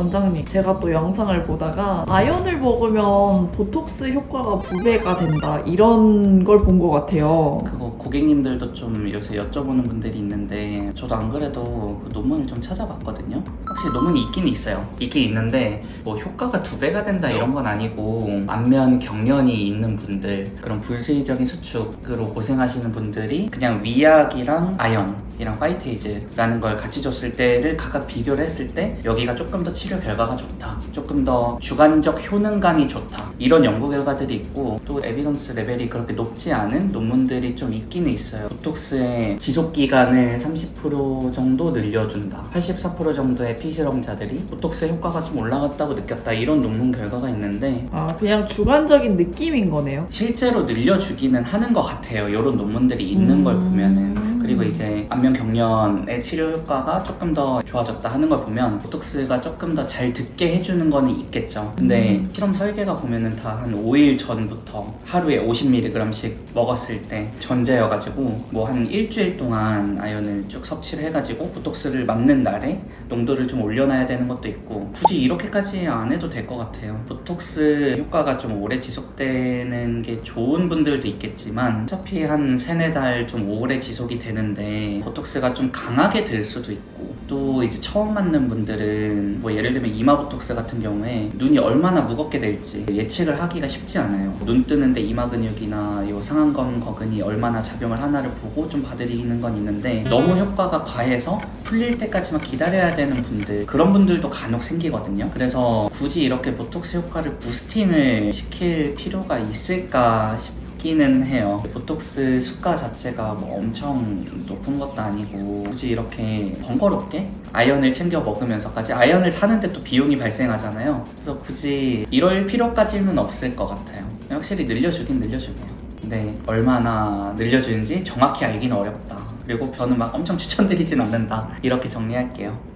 원장님, 제가 또 영상을 보다가 아연을 먹으면 보톡스 효과가 두 배가 된다 이런 걸 본 것 같아요. 그거 고객님들도 좀 요새 여쭤보는 분들이 있는데 저도 안 그래도 그 논문을 좀 찾아봤거든요. 확실히 논문이 있긴 있어요. 있긴 있는데 뭐 효과가 두 배가 된다 이런 건 아니고 안면 경련이 있는 분들 그런 불수의적인 수축으로 고생하시는 분들이 그냥 위약이랑 아연 이랑 파이테이즈라는 걸 같이 줬을 때를 각각 비교를 했을 때 여기가 조금 더 치료 결과가 좋다. 조금 더 주관적 효능감이 좋다. 이런 연구 결과들이 있고 또 에비던스 레벨이 그렇게 높지 않은 논문들이 좀 있기는 있어요. 보톡스의 지속 기간을 30% 정도 늘려준다. 84% 정도의 피실험자들이 보톡스 효과가 좀 올라갔다고 느꼈다. 이런 논문 결과가 있는데 아, 그냥 주관적인 느낌인 거네요. 실제로 늘려주기는 하는 것 같아요. 이런 논문들이 있는 음. 걸 보면은. 그리고 이제 안면 경련의 치료 효과가 조금 더 좋아졌다 하는 걸 보면 보톡스가 조금 더 잘 듣게 해주는 거는 있겠죠. 근데 음. 실험 설계가 보면은 다 한 5일 전부터 하루에 50mg씩 먹었을 때 전제여가지고 뭐 한 일주일 동안 아연을 쭉 섭취를 해가지고 보톡스를 맞는 날에 농도를 좀 올려놔야 되는 것도 있고 굳이 이렇게까지 안 해도 될 것 같아요. 보톡스 효과가 좀 오래 지속되는 게 좋은 분들도 있겠지만 어차피 한 세네 달좀 오래 지속이 되는 데 보톡스가 좀 강하게 들 수도 있고 또 이제 처음 맞는 분들은 뭐 예를 들면 이마 보톡스 같은 경우에 눈이 얼마나 무겁게 될지 예측을 하기가 쉽지 않아요. 눈 뜨는데 이마 근육이나 요 상안검 거근이 얼마나 작용을 하나를 보고 좀 봐드리는 건 있는데 너무 효과가 과해서 풀릴 때까지만 기다려야 되는 분들 그런 분들도 간혹 생기거든요. 그래서 굳이 이렇게 보톡스 효과를 부스팅을 시킬 필요가 있을까 싶 기는 해요. 보톡스 수가 자체가 뭐 엄청 높은 것도 아니고 굳이 이렇게 번거롭게 아연을 챙겨 먹으면서까지 아연을 사는데 또 비용이 발생하잖아요. 그래서 굳이 이럴 필요까지는 없을 것 같아요. 확실히 늘려주긴 늘려주네요. 근데 얼마나 늘려주는지 정확히 알기는 어렵다. 그리고 저는 막 엄청 추천드리진 않는다. 이렇게 정리할게요.